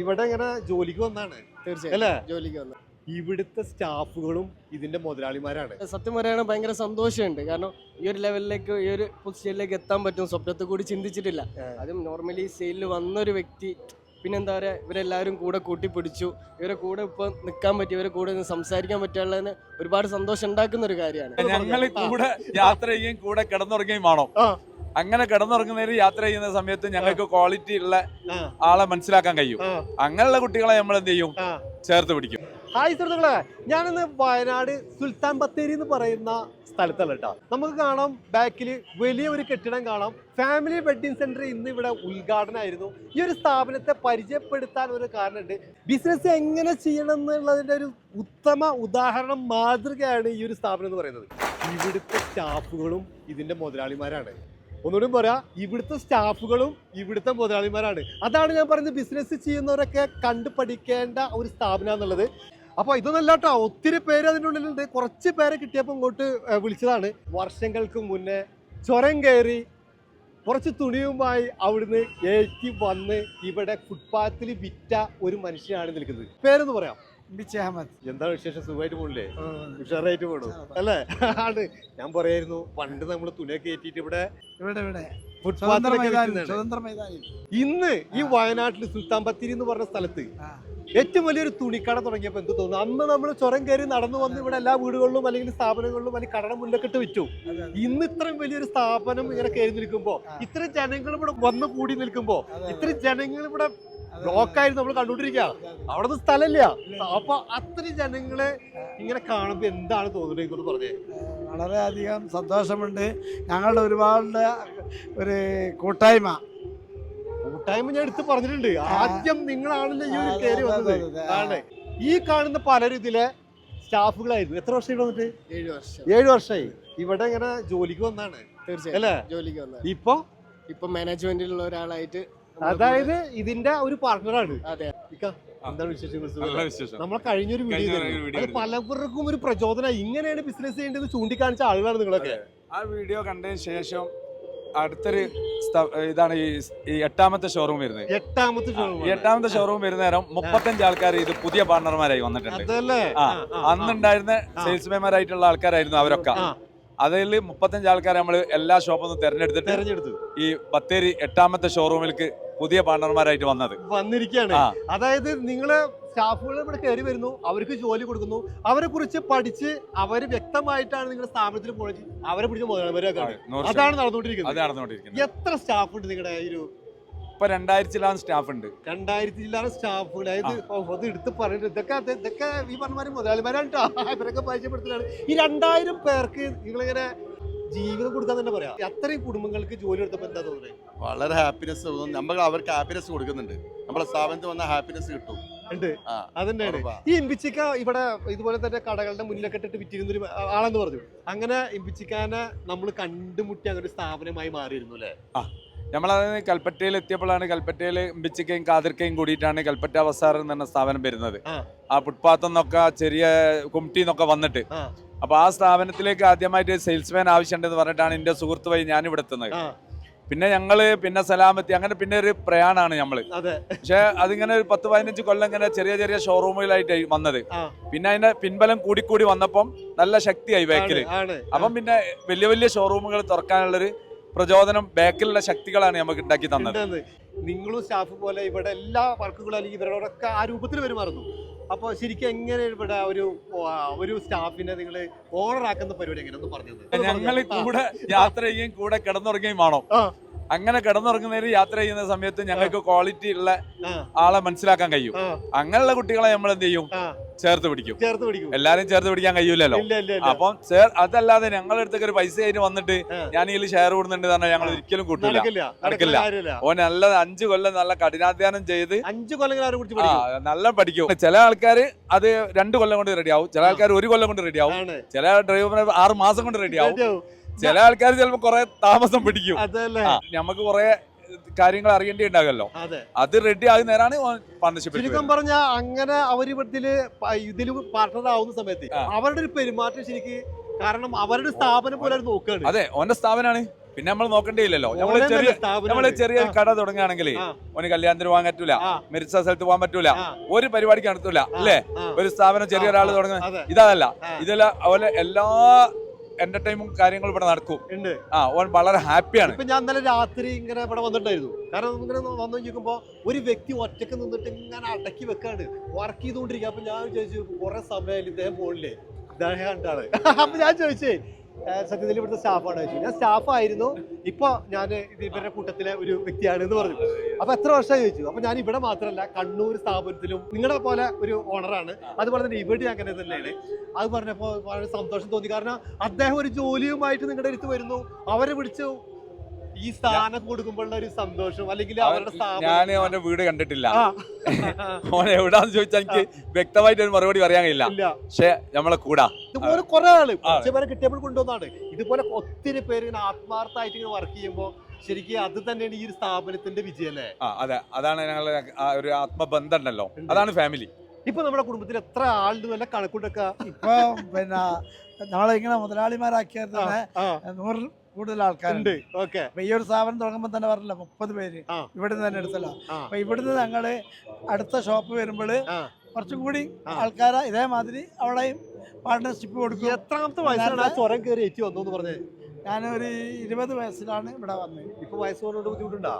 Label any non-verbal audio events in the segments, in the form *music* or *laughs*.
ഇവിടെ ഇങ്ങനെ ജോലിക്ക് വന്നാണ്. തീർച്ചയായും. അല്ലേ? ജോലിക്ക് വന്നു. ഇവിടുത്തെ സ്റ്റാഫുകളും ഇതിന്റെ മുതലാളിമാരാണ്. സത്യം പറയുകയാണെങ്കിൽ ഭയങ്കര സന്തോഷമുണ്ട്. കാരണം ഈ ഒരു ലെവലിലേക്ക് ഈ ഒരു പൊസിഷനിലേക്ക് എത്താൻ പറ്റും. സ്വപ്നത്തെ കൂടി ചിന്തിച്ചിട്ടില്ല. അതും നോർമലി സെയിലിൽ വന്നൊരു വ്യക്തി പിന്നെന്താ പറയുക ഇവരെല്ലാവരും കൂടെ കൂട്ടിപ്പിടിച്ചു. ഇവരെ കൂടെ ഇപ്പൊ നിൽക്കാൻ പറ്റി ഇവരെ കൂടെ സംസാരിക്കാൻ പറ്റുള്ളതിന് ഒരുപാട് സന്തോഷം ഉണ്ടാക്കുന്ന ഒരു കാര്യമാണ്. ഞങ്ങൾ കൂടെ യാത്ര ചെയ്യുകയും കൂടെ കിടന്നുറങ്ങുകയും വേണം. അങ്ങനെ കിടന്നുറങ്ങുന്നതിന് യാത്ര ചെയ്യുന്ന സമയത്ത് ഞങ്ങൾക്ക് ക്വാളിറ്റി ഉള്ള ആളെ മനസ്സിലാക്കാൻ കഴിയും. അങ്ങനെയുള്ള കുട്ടികളെ നമ്മൾ എന്ത് ചെയ്യും. ചേർത്ത് പിടിക്കും. ഹായ് സുഹൃത്തുക്കളെ ഞാനിന്ന് വയനാട് സുൽത്താൻ ബത്തേരി എന്ന് പറയുന്ന സ്ഥലത്തല്ല കേട്ടോ നമുക്ക് കാണാം ബാക്കിൽ വലിയ ഒരു കെട്ടിടം കാണാം. ഫാമിലി വെഡിങ് സെന്റർ ഇന്ന് ഇവിടെ ഉദ്ഘാടനമായിരുന്നു ഈ ഒരു സ്ഥാപനത്തെ പരിചയപ്പെടുത്താൻ ഒരു കാരണമുണ്ട്. ബിസിനസ് എങ്ങനെ ചെയ്യണം എന്നുള്ളതിന്റെ ഒരു ഉത്തമ ഉദാഹരണം മാതൃകയാണ് ഈ ഒരു സ്ഥാപനം എന്ന് പറയുന്നത്. ഇവിടുത്തെ സ്റ്റാഫുകളും ഇതിന്റെ മുതലാളിമാരാണ്. ഒന്നുകൂടി പറയാ ഇവിടുത്തെ സ്റ്റാഫുകളും ഇവിടുത്തെ മുതലാളിമാരാണ്. അതാണ് ഞാൻ പറയുന്നത് ബിസിനസ് ചെയ്യുന്നവരൊക്കെ കണ്ടു പഠിക്കേണ്ട ഒരു സ്ഥാപനം എന്നുള്ളത്. അപ്പൊ ഇതൊന്നല്ല കേട്ടോ ഒത്തിരി പേര് അതിന്റെ ഉള്ളിലുണ്ട്. കുറച്ച് പേരെ കിട്ടിയപ്പോൾ ഇങ്ങോട്ട് വിളിച്ചതാണ്. വർഷങ്ങൾക്ക് മുന്നേ ചുരം കയറി കുറച്ച് തുണിയുമായി അവിടുന്ന് ഏറ്റി വന്ന് ഇവിടെ ഫുട്പാത്തിൽ വിറ്റ ഒരു മനുഷ്യനാണ് നിൽക്കുന്നത്. പേരൊന്ന് പറയാം. ബിച്ച് അഹമ്മദ്. എന്താണ് വിശേഷം? സുഖമായിട്ട് പോണില്ലേ? ഉഷാറായിട്ട് പോണു. അല്ലേ? ആണ്. ഞാൻ പറയായിരുന്നു പണ്ട് നമ്മൾ തുണിയൊക്കെ ഏറ്റിട്ട് ഇവിടെ ഇന്ന് ഈ വയനാട്ടിൽ സുൽത്താൻ ബത്തേരി എന്ന് പറഞ്ഞ സ്ഥലത്ത്. ഏറ്റവും വലിയൊരു തുണിക്കട തുടങ്ങിയപ്പോൾ എന്ത് തോന്നുന്നു? അന്ന് നമ്മൾ ചുരം കയറി നടന്നു വന്ന് ഇവിടെ എല്ലാ വീടുകളിലും അല്ലെങ്കിൽ സ്ഥാപനങ്ങളിലും അല്ലെങ്കിൽ കടയുടെ മുന്നിലൊക്കെ വെച്ചു വിറ്റു. ഇന്ന് ഇത്രയും വലിയൊരു സ്ഥാപനം ഇങ്ങനെ കയറി നിൽക്കുമ്പോ ഇത്രയും ജനങ്ങൾ ഇവിടെ വന്ന് കൂടി നിൽക്കുമ്പോ ഇത്ര ഇത്രയും ജനങ്ങൾ ഇവിടെ ബ്ലോക്കായിരുന്നു നമ്മൾ കണ്ടുകൊണ്ടിരിക്കുക. അവിടെ നിന്ന് സ്ഥലമില്ല. അപ്പൊ അത്രയും ജനങ്ങളെ ഇങ്ങനെ കാണുമ്പോൾ എന്താണ് തോന്നുന്നത് പറഞ്ഞേ. വളരെയധികം സന്തോഷമുണ്ട്. ഞങ്ങളുടെ ഒരുപാട് ഒരു കൂട്ടായ്മ. കൂട്ടായ്മ ഞാൻ എടുത്ത് പറഞ്ഞിട്ടുണ്ട്. ആദ്യം നിങ്ങളാണല്ലോ ഈ ഒരു കയറി വന്നത്. ആണ് ഈ കാണുന്ന പലരും ഇതിലെ സ്റ്റാഫുകളായിരുന്നു. എത്ര വർഷം ഇവിടെ വന്നിട്ട്? ഏഴ് വർഷം. ഏഴു വർഷമായി. ഇവിടെ ഇങ്ങനെ ജോലിക്ക് വന്നാണ്. തീർച്ചയായും അല്ലേ? ജോലിക്ക് വന്നത് ഇപ്പൊ? ഇപ്പൊ മാനേജ്മെന്റിലുള്ള ഒരാളായിട്ട് അതായത് ഇതിന്റെ ഒരു ഇക്ക, എന്താണ് വിശേഷങ്ങൾ നമ്മളെ കഴിഞ്ഞൊരു വീഡിയോ അത് പലവർക്കും ഒരു പ്രചോദനം. ഇങ്ങനെയാണ് ബിസിനസ് ചെയ്യേണ്ടത് ചൂണ്ടിക്കാണിച്ച ആളുകളാണ് നിങ്ങളൊക്കെ. ആ വീഡിയോ കണ്ടതിന് ശേഷം അടുത്തൊരു ഇതാണ് ഈ എട്ടാമത്തെ ഷോറൂം വരുന്നത്. എട്ടാമത്തെ ആണ്. എട്ടാമത്തെ ഷോറൂം വരുന്ന നേരം മുപ്പത്തഞ്ച് ആൾക്കാർ ഇത് പുതിയ പാർട്ണർമാരായി വന്നിട്ടുണ്ട്. അന്നുണ്ടായിരുന്ന. സെയിൽസ്മാൻമാരായിട്ടുള്ള ആൾക്കാരായിരുന്നു അവരൊക്കെ. അതിൽ മുപ്പത്തഞ്ച് ആൾക്കാരെ നമ്മൾ എല്ലാ ഷോപ്പിൽ നിന്നും തെരഞ്ഞെടുത്തിട്ട് തെരഞ്ഞെടുത്തു. ഈ ബത്തേരി എട്ടാമത്തെ ഷോറൂമിലേക്ക് പുതിയ പാർട്ണർമാരായിട്ട് വന്നത്. വന്നിരിക്കുകയാണ്. അതായത് നിങ്ങൾ സ്റ്റാഫുകൾ ഇവിടെ കയറി വരുന്നു അവർക്ക് ജോലി കൊടുക്കുന്നു. അവരെ കുറിച്ച് പഠിച്ച് അവർ വ്യക്തമായിട്ടാണ് നിങ്ങളുടെ സ്ഥാപനത്തിൽ പോയത്. അവരെ പിടിച്ച് മുതലാളിമാരാക്കാണ്. നൂറ് അതാണ്. നടന്നുകൊണ്ടിരിക്കുന്നത്. നടന്നുകൊണ്ടിരിക്കുന്നത്. എത്ര സ്റ്റാഫ് ഉണ്ട് നിങ്ങളുടെ ഈ ഒരു ഇപ്പൊ രണ്ടായിരത്തിലാണ് സ്റ്റാഫ് ഉണ്ട്. രണ്ടായിരത്തി ചില്ലാറ് സ്റ്റാഫുകൾ അതായത് എടുത്ത് പറയുന്നത് ഇതൊക്കെ ഇതൊക്കെ ഈ പറഞ്ഞ മുതലാളിമാരാണ് ട്ടോ. ഇവരൊക്കെ പരിചയപ്പെടുത്തലാണ് ഈ രണ്ടായിരം പേർക്ക് നിങ്ങളിങ്ങനെ ജീവിതം കൊടുക്കാൻ തന്നെ പറയാം. അത്രയും കുടുംബങ്ങൾക്ക് ജോലി എടുത്തപ്പോൾ എന്താ തോന്നുന്നത് വളരെ ഹാപ്പിനെസ് തോന്നുന്നു നമ്മൾ അവർക്ക് ഹാപ്പിനെസ് കൊടുക്കുന്നുണ്ട്. നമ്മളെ സ്ഥാപനത്തിൽ വന്ന ഹാപ്പിനെസ് കിട്ടും. ഉണ്ട്. ആ അതന്നെയാണ് ഈ ഇമ്പിച്ചിക്ക ഇവിടെ ഇതുപോലെ തന്നെ കടകളുടെ മുന്നിലൊക്കെ ഇട്ടിട്ട് വിറ്റിരുന്നൊരു ആളെന്ന് പറഞ്ഞു. അങ്ങനെ ഇമ്പിച്ചിക്കാനെ നമ്മൾ കണ്ടുമുട്ടി അങ്ങനെ ഒരു സ്ഥാപനമായി മാറിയിരുന്നു അല്ലേ? നമ്മളത് കൽപ്പറ്റയിൽ എത്തിയപ്പോഴാണ് കൽപ്പറ്റയിൽ ബിച്ചിക്കയും കാതിർക്കയും കൂടിയിട്ടാണ് കൽപ്പറ്റ ബസാർ എന്ന് പറഞ്ഞ സ്ഥാപനം വരുന്നത്. ആ. ഫുട്പാത്ത് നിന്നൊക്കെ ചെറിയ കുമിട്ടി നിന്നൊക്കെ വന്നിട്ട്. അപ്പൊ ആ സ്ഥാപനത്തിലേക്ക് ആദ്യമായിട്ട് സെയിൽസ്മാൻ ആവശ്യമുണ്ടെന്ന് പറഞ്ഞിട്ടാണ് എന്റെ സുഹൃത്ത് വഴി ഞാൻ ഇവിടെ എത്തുന്നത്. പിന്നെ ഞങ്ങൾ പിന്നെ സലാമത്തി അങ്ങനെ പിന്നെ ഒരു പ്രയാണാണ് ഞമ്മൾ. പക്ഷെ അതിങ്ങനെ ഒരു പത്ത് പതിനഞ്ച് കൊല്ലം ഇങ്ങനെ ചെറിയ ചെറിയ ഷോറൂമുകളായിട്ട് വന്നത്. പിന്നെ അതിന്റെ പിൻബലം കൂടിക്കൂടി വന്നപ്പം നല്ല ശക്തിയായി ബാക്കിൽ അപ്പം പിന്നെ വലിയ വലിയ ഷോറൂമുകൾ തുറക്കാനുള്ളൊരു പ്രചോദനം ബാക്കിലുള്ള ശക്തികളാണ് നമുക്ക് ഉണ്ടാക്കി തന്നത്. നിങ്ങളും സ്റ്റാഫ് പോലെ ഇവിടെ എല്ലാ വർക്കുകളും അല്ലെങ്കിൽ ഇവരോടൊക്കെ ആ രൂപത്തിൽ പെരുമാറുന്നു. അപ്പോൾ ശരിക്കും എങ്ങനെ ഇവിടെ ഒരു ഒരു സ്റ്റാഫിനെ നിങ്ങൾ ഓണറാക്കുന്ന പരിപാടി എങ്ങനെ ഒന്ന് പറഞ്ഞത് ഞങ്ങൾ കൂടെ യാത്ര ചെയ്യുകയും കൂടെ കിടന്നുറങ്ങുകയും വേണം. അങ്ങനെ കിടന്നുറങ്ങുന്നതിന് യാത്ര ചെയ്യുന്ന സമയത്ത് ഞങ്ങൾക്ക് ക്വാളിറ്റി ഉള്ള ആളെ മനസ്സിലാക്കാൻ കഴിയും. അങ്ങനെയുള്ള കുട്ടികളെ നമ്മൾ എന്ത് ചെയ്യും? ചേർത്ത് പിടിക്കും. ചേർത്ത് പിടിക്കും. എല്ലാരും ചേർത്ത് പിടിക്കാൻ കഴിയൂലല്ലോ. ഇല്ല അപ്പം ചേർ അതല്ലാതെ ഞങ്ങളുടെ അടുത്തേക്ക് ഒരു പൈസ ആയിട്ട് വന്നിട്ട് ഞാൻ ഇതിൽ ഷെയർ കൂടുന്നുണ്ട് പറഞ്ഞാൽ ഞങ്ങൾ ഒരിക്കലും കൂട്ടില്ല നടക്കില്ല. ഓ നല്ല അഞ്ചു കൊല്ലം നല്ല കഠിനാധ്യാനം ചെയ്ത് അഞ്ചു കൊല്ലം നല്ല പഠിക്കും. ചില ആൾക്കാർ അത് രണ്ടു കൊല്ലം കൊണ്ട് റെഡി ആവും. ചില ആൾക്കാർ ഒരു കൊല്ലം കൊണ്ട് റെഡി ആവും. ചില ഡ്രൈവറിന് ആറ് മാസം കൊണ്ട് റെഡി ആവും. ചില ആൾക്കാർ ചിലപ്പോ കുറെ താമസം പിടിക്കും. നമുക്ക് കുറെ കാര്യങ്ങൾ അറിയേണ്ടി ഉണ്ടാകുമല്ലോ അതെ റെഡി ആകുന്ന നേരാണ് പാർട്ണർഷിപ്പ് ചുരുക്കം പറഞ്ഞ അങ്ങനെ അവർ ഇതിൽ പാർട്ണർ ആവുന്ന സമയത്ത് അവരുടെ ഒരു പെരുമാറ്റം ശരിക്ക് കാരണം അവരുടെ സ്ഥാപനം പോലെ നോക്കുകയാണ് അതെ ഓന്റെ സ്ഥാപനമാണ് പിന്നെ നമ്മൾ നോക്കണ്ടേയില്ലല്ലോ. നമ്മൾ ചെറിയ നമ്മൾ ചെറിയ കട തുടങ്ങുകയാണെങ്കിൽ. ഓന് കല്യാണത്തിന് പോകാൻ പറ്റൂല. മരിച്ച സ്ഥലത്ത് പോകാൻ പറ്റൂല ഒരു പരിപാടിക്ക് നടത്തൂല അല്ലേ? ഒരു സ്ഥാപനം ചെറിയ ഒരാൾ തുടങ്ങുന്നത് ഇതല്ല. ഇതെല്ലാം അവരെ അതുപോലെ എല്ലാ എന്റർടൈമും കാര്യങ്ങൾ ഇവിടെ നടക്കും. ഉണ്ട്. ആ ഓൻ വളരെ ഹാപ്പിയാണ്. ഇപ്പൊ ഞാൻ ഇന്നലെ രാത്രി ഇങ്ങനെ ഇവിടെ വന്നിട്ടുണ്ടായിരുന്നു. കാരണം ഇങ്ങനെ വന്നു നോക്കുമ്പോ ഒരു വ്യക്തി ഒറ്റയ്ക്ക് നിന്നിട്ട് ഇങ്ങനെ അടക്കി വെക്കാണ് വർക്ക് ചെയ്തുകൊണ്ടിരിക്കുക അപ്പൊ ഞാൻ ചോദിച്ചു കുറെ സമയം ഇദ്ദേഹം പോണില്ലേ ഇദ്ദേഹം കണ്ടാണ്. *laughs* അപ്പൊ ഞാൻ ചോദിച്ചേ "ഏ, സത്യത്തിൽ ഇവിടുത്തെ സ്റ്റാഫാണ് ചോദിച്ചു ഞാൻ സ്റ്റാഫായിരുന്നു. ഇപ്പൊ ഞാൻ ഇത് ഇവരുടെ കൂട്ടത്തിലെ ഒരു വ്യക്തിയാണ് എന്ന് പറഞ്ഞു. അപ്പൊ എത്ര വർഷമായി ചോദിച്ചു? അപ്പൊ ഞാൻ ഇവിടെ മാത്രമല്ല കണ്ണൂർ സ്ഥാപനത്തിലും നിങ്ങളെ പോലെ ഒരു ഓണറാണ്. അതുപോലെ തന്നെ ഇവിടെ അങ്ങനെ തന്നെയാണ്. അത് പറഞ്ഞപ്പോൾ വളരെ സന്തോഷം തോന്നി. കാരണം അദ്ദേഹം ഒരു ജോലിയുമായിട്ട് നിങ്ങളുടെ അടുത്ത് വരുന്നു. അവരെ പിടിച്ചു ഈ സ്ഥാനം കൊടുക്കുമ്പോഴുള്ള ഒരു സന്തോഷം അല്ലെങ്കിൽ അവരുടെ സ്ഥാപനം ഞാൻ അവന്റെ വീട് കണ്ടിട്ടില്ല. അവൻ എവിടാന്ന് ചോദിച്ചാൽ എനിക്ക് വ്യക്തമായിട്ട് ഒരു മറുപടി പറയാൻ കഴിയില്ല. ഇല്ല. പക്ഷെ നമ്മളെ കൂടാ. ഇതുപോലെ കുറെ ആൾ. പേരെ കിട്ടിയപ്പോൾ കൊണ്ടുവന്നാണ്. ഇതുപോലെ ഒത്തിരി പേര് ഇങ്ങനെ ആത്മാർത്ഥമായിട്ട് ഇങ്ങനെ വർക്ക് ചെയ്യുമ്പോൾ ശരിക്കും അത് തന്നെയാണ് ഈ ഒരു സ്ഥാപനത്തിന്റെ വിജയം അല്ലേ? അതെ. അതാണ് ഞങ്ങളുടെ ഒരു ആത്മബന്ധം ഉണ്ടല്ലോ. അതാണ് ഫാമിലി ഇപ്പൊ നമ്മുടെ കുടുംബത്തിൽ എത്ര ആളുണ്ട് വല്ല കണക്കൂട്ടൊക്കെ ഇപ്പൊ പിന്നെ നമ്മളെ ഇങ്ങനെ നൂറ് തന്നെ നൂറിൽ കൂടുതൽ ആൾക്കാരുണ്ട് ഓക്കെ ഈ ഒരു സ്ഥാപനം തുടങ്ങുമ്പോൾ തന്നെ പറഞ്ഞില്ല മുപ്പത് പേര്. ഇവിടുന്ന് തന്നെ എടുത്തല്ലോ. അപ്പൊ ഇവിടുന്ന് ഞങ്ങൾ അടുത്ത ഷോപ്പ് വരുമ്പോൾ. കുറച്ചും കൂടി. ആൾക്കാരെ ഇതേമാതിരി അവിടെയും പാർട്ട്ണർഷിപ്പ് കൊടുക്കും എത്രാമത്തെ വയസ്സാണ് ആ ചുരം കയറി എത്തി വന്നു എന്ന് പറഞ്ഞത് ഞാനൊരു ഇരുപത് വയസ്സിലാണ് ഇവിടെ വന്നത്. ഇപ്പൊ വയസ്സ് പറഞ്ഞോണ്ട് ബുദ്ധിമുട്ടുണ്ടോ.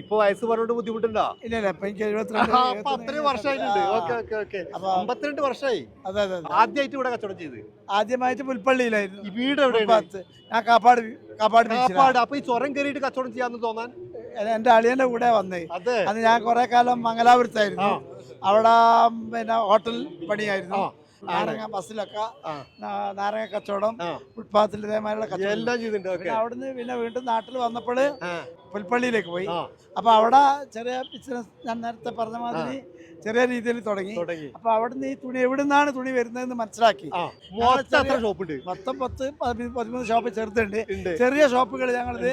ഇപ്പൊ വയസ്സ് പറഞ്ഞോണ്ട് ബുദ്ധിമുട്ടുണ്ടോ? ഇല്ല ഇല്ല ഇപ്പൊ എനിക്ക് എഴുപത്തിരണ്ട് അത്രയും വർഷമായിട്ടുണ്ട്. Okay okay okay. അമ്പത്തിരണ്ട് വർഷമായി. അതെ അതെ. ആദ്യമായിട്ട് ഇവിടെ കച്ചവടം ചെയ്ത്. ആദ്യമായിട്ട് പുൽപ്പള്ളിയിലായിരുന്നു. ഈ വീട് എവിടെ ഞാൻ കാപ്പാട് കാപ്പാട് കാപ്പാട്. അപ്പൊ ഈ ചുരം കയറിയിട്ട് കച്ചവടം ചെയ്യാന്ന് തോന്നാൻ? എന്റെ അളിയന്റെ കൂടെ വന്നേ. അതെ. അത് ഞാൻ കുറെ കാലം മംഗലാപുരത്തായിരുന്നു. അവിടെ പിന്നെ ഹോട്ടൽ പണിയായിരുന്നു. നാരങ്ങ ബസ്സിലൊക്കെ നാരങ്ങ കച്ചവടം. ഫുട്പാത്തിൽ ഇതേമാതിരിയുള്ള കച്ചവടം. എല്ലാം ചെയ്തിട്ടുണ്ട് പിന്നെ അവിടുന്ന് പിന്നെ വീണ്ടും നാട്ടിൽ വന്നപ്പോൾ. പുൽപ്പള്ളിയിലേക്ക് പോയി. അപ്പൊ അവിടെ ചെറിയ ബിസിനസ് ഞാൻ നേരത്തെ പറഞ്ഞ മാതിരി ചെറിയ രീതിയിൽ തുടങ്ങി. അപ്പൊ അവിടുന്ന് ഈ തുണി എവിടുന്നാണ് തുണി വരുന്നതെന്ന് മനസ്സിലാക്കി. മൊത്തം പത്ത് പതിമൂന്ന് ഷോപ്പ് ചെറുതുണ്ട്. ചെറിയ ഷോപ്പുകൾ ഞങ്ങളിത്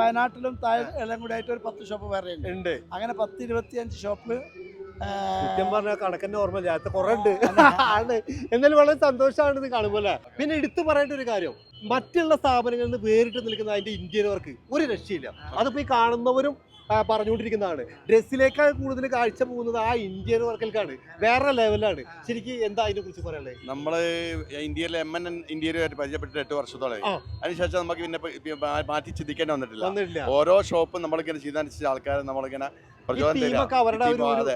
വയനാട്ടിലും താഴെ എല്ലാം കൂടി ആയിട്ട് ഒരു പത്ത് ഷോപ്പ് വേറെ ഉണ്ട്. അങ്ങനെ പത്ത് ഇരുപത്തിയഞ്ച് ഷോപ്പ് സത്യം പറഞ്ഞ കണക്കന്നെ ഓർമ്മ നേരത്തെ കുറെ ഉണ്ട്. ആണ്. എന്നാലും വളരെ സന്തോഷമാണ് ഇത് കാണുമ്പോൾ അല്ലേ പിന്നെ എടുത്തു പറയേണ്ട ഒരു കാര്യം. മറ്റുള്ള സ്ഥാപനങ്ങളിൽ നിന്ന് വേറിട്ട് നിൽക്കുന്ന അതിന്റെ ഇന്ത്യൻ വർക്ക് ഒരു രക്ഷയില്ല. അതിപ്പോ ഈ കാണുന്നവരും പറഞ്ഞുകൊണ്ടിരിക്കുന്നതാണ്. ഡ്രസ്സിലേക്കാൾ കൂടുതൽ കാഴ്ച പോകുന്നത് ആ ഇന്ത്യൻ വർക്കിലേക്കാണ് വേറെ ലെവലാണ് ശരിക്കും എന്താ അതിനെ കുറിച്ച് പറയാനുള്ളത്? നമ്മൾ ഇന്ത്യയിലെ എം എൻ ഇന്ത്യയിലുമായിട്ട് പരിചയപ്പെട്ടിട്ട് എട്ട് വർഷത്തോളമായി ആ. അതിനുശേഷം നമുക്ക് പിന്നെ മാറ്റി ചിന്തിക്കേണ്ടി വന്നിട്ടില്ല. വന്നിട്ടില്ല. ഓരോ ഷോപ്പും നമ്മളിങ്ങനെ ചെയ്തനുസരിച്ച് ആൾക്കാരെ നമ്മളിങ്ങനെ അവരുടെ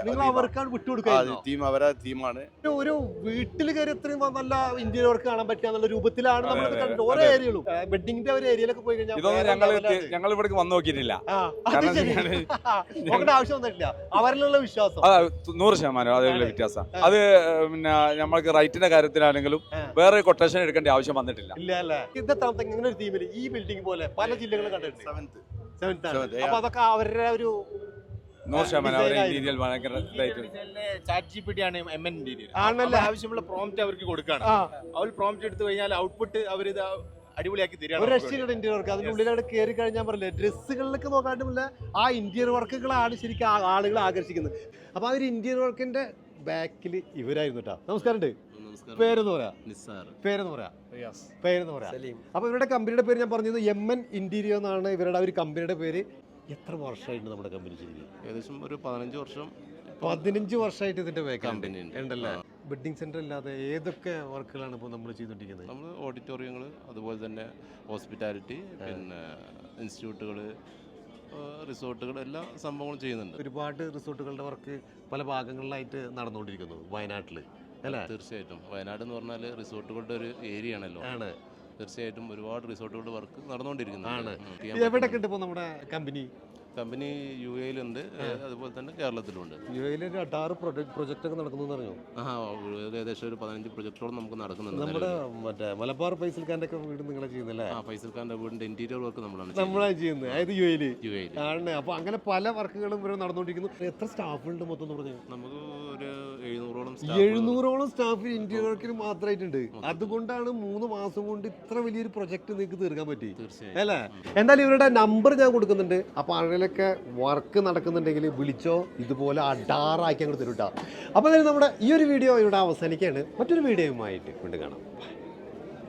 ടീം അവരെ ടീമാണ് ഒരു- വീട്ടിൽ കയറി ഇത്രയും നല്ല വർക്ക് കാണാൻ പറ്റുക എന്നുള്ള രൂപത്തിലാണ് നമ്മൾ കണ്ടത്. ഓരോ. ഏരിയകളും വെഡിങ്ങിന്റെ ഒരു ഏരിയയിലൊക്കെ പോയി കഴിഞ്ഞാൽ ഞങ്ങൾ ഞങ്ങൾ ഇവിടേക്ക് വന്നു നോക്കിയിട്ടില്ല. നോക്കേണ്ട *laughs* ആവശ്യം വന്നിട്ടില്ല. അവരിലുള്ള വിശ്വാസം. നൂറ് ശതമാനം. അതിലുള്ള. വ്യത്യാസം. അത് പിന്നെ നമ്മൾക്ക് റൈറ്റിന്റെ കാര്യത്തിലാണെങ്കിലും വേറെ കൊട്ടേഷൻ എടുക്കേണ്ട ആവശ്യം വന്നിട്ടില്ല. ഇല്ല അല്ലേ. ഇത് എത്രാമത്തെ ഇങ്ങനെ ഒരു ടീമിൽ ഈ ബിൽഡിംഗ് പോലെ പല ജില്ലകളും കണ്ടിട്ടുണ്ട്. സെവൻത്ത് സെവൻത്ത് അപ്പൊ അതൊക്കെ അവരുടെ ഒരു നൂറ് ശതമാനം ഇന്റീരിയൽ ഭയങ്കര ഇതായിട്ട് ഇന്റീരിയർ ആണല്ലേ? ആവശ്യമുള്ള പ്രോംപ്റ്റ് അവർക്ക് കൊടുക്കാണ്. ആ. അവർ പ്രോംപ്റ്റ് എടുത്തു കഴിഞ്ഞാൽ ഔട്ട്പുട്ട് അവർ ഇത് അടിപൊളിയാക്കി ഒരു വർക്ക് അതിന്റെ ഉള്ളിലാണ് കയറി കഴിഞ്ഞാൽ പറഞ്ഞില്ലേ ഡ്രസ്സുകളിലൊക്കെ നോക്കാണ്ടുമില്ല ആ ഇന്ത്യൻ വർക്കുകളാണ് ശരിക്കും ആളുകളെ ആകർഷിക്കുന്നത്. അപ്പൊ ആ ഒരു ഇന്ത്യൻ വർക്കിന്റെ ബാക്കിൽ ഇവരായിരുന്നു കേട്ടോ നമസ്കാരം ഉണ്ട്. പേരെന്ന് പറയാ? പേരെന്ന് പറയാ? പേരെന്ന് പറയാ? അപ്പൊ ഇവരുടെ കമ്പനിയുടെ പേര് ഞാൻ പറഞ്ഞത് എം എൻ ഇന്റീരിയർ എന്നാണ് ഇവരുടെ ഒരു കമ്പനിയുടെ പേര്. എത്ര വർഷമായിട്ട് നമ്മുടെ കമ്പനി ശരിക്കും ഏകദേശം ഒരു പതിനഞ്ച് വർഷം പതിനഞ്ച് വർഷമായിട്ട് ഇതിന്റെ കമ്പനി ഉണ്ട്. ഉണ്ടല്ലേ? ബിൽഡിംഗ് സെന്റർ അല്ലാതെ ഏതൊക്കെ വർക്കുകളാണ് ഇപ്പോൾ നമ്മൾ ചെയ്തുകൊണ്ടിരിക്കുന്നത്? നമ്മൾ ഓഡിറ്റോറിയങ്ങൾ അതുപോലെ തന്നെ ഹോസ്പിറ്റാലിറ്റി പിന്നെ ഇൻസ്റ്റിറ്റ്യൂട്ടുകൾ റിസോർട്ടുകൾ എല്ലാ സംഭവങ്ങളും ചെയ്യുന്നുണ്ട്. ഒരുപാട് റിസോർട്ടുകളുടെ വർക്ക് പല ഭാഗങ്ങളിലായിട്ട് നടന്നുകൊണ്ടിരിക്കുന്നു വയനാട്ടിൽ അല്ലേ? തീർച്ചയായിട്ടും. വയനാട് എന്ന് പറഞ്ഞാൽ റിസോർട്ടുകളുടെ ഒരു ഏരിയ ആണല്ലോ. ആണ്. തീർച്ചയായിട്ടും ഒരുപാട് റിസോർട്ടുകളുടെ വർക്ക് ആണ്. നടന്നുകൊണ്ടിരിക്കുന്നു എവിടെയൊക്കെ ഉണ്ട് ഇപ്പോൾ നമ്മുടെ കമ്പനി? കമ്പനി യു എയിലുണ്ട് അതുപോലെ തന്നെ കേരളത്തിലുണ്ട് യു എയിൽ ഒരു അടാറ് പ്രൊജക്റ്റ് ഒക്കെ നടക്കുന്നു പറഞ്ഞു ആ ഏകദേശം ഒരു പതിനഞ്ച് പ്രൊജക്ടോളം നമുക്ക് നടക്കുന്നുണ്ട്. നമ്മുടെ. മറ്റേ മലബാർ ഫൈസൽ ഖാന്റെ ഒക്കെ വീട് നിങ്ങളെ ചെയ്യുന്നില്ലേ? ആ ഫൈസൽ ഖാന്റെ വീടിന്റെ ഇന്റീരിയർ വർക്ക് നമ്മളാണ് നമ്മളാണ് ചെയ്യുന്നത്. അതായത് യു എയിൽ യു എയിൽ ആണ്. അപ്പൊ അങ്ങനെ പല വർക്കുകളും ഇവർ നടന്നുകൊണ്ടിരിക്കുന്നു. എത്ര സ്റ്റാഫുണ്ട് മൊത്തം എന്ന് പറഞ്ഞു? നമുക്ക് ഒരു എഴുന്നൂറോളം സ്റ്റാഫ് ഇന്ത്യ വർക്കിന് മാത്രമായിട്ടുണ്ട്. അതുകൊണ്ടാണ് മൂന്ന് മാസം കൊണ്ട് ഇത്ര വലിയൊരു പ്രൊജക്ട് നിങ്ങൾക്ക് തീർക്കാൻ പറ്റി. അല്ലേ? എന്തായാലും ഇവരുടെ നമ്പർ ഞാൻ കൊടുക്കുന്നുണ്ട്. അപ്പൊ ആളുകളൊക്കെ വർക്ക് നടക്കുന്നുണ്ടെങ്കിൽ വിളിച്ചോ ഇതുപോലെ അഡാറാക്കി അങ്ങോട്ട് തരൂട്ടോ അപ്പൊ നമ്മുടെ ഈ ഒരു വീഡിയോ ഇവിടെ അവസാനിക്കുകയാണ്. മറ്റൊരു വീഡിയോയുമായിട്ട് കൊണ്ട് കാണാം.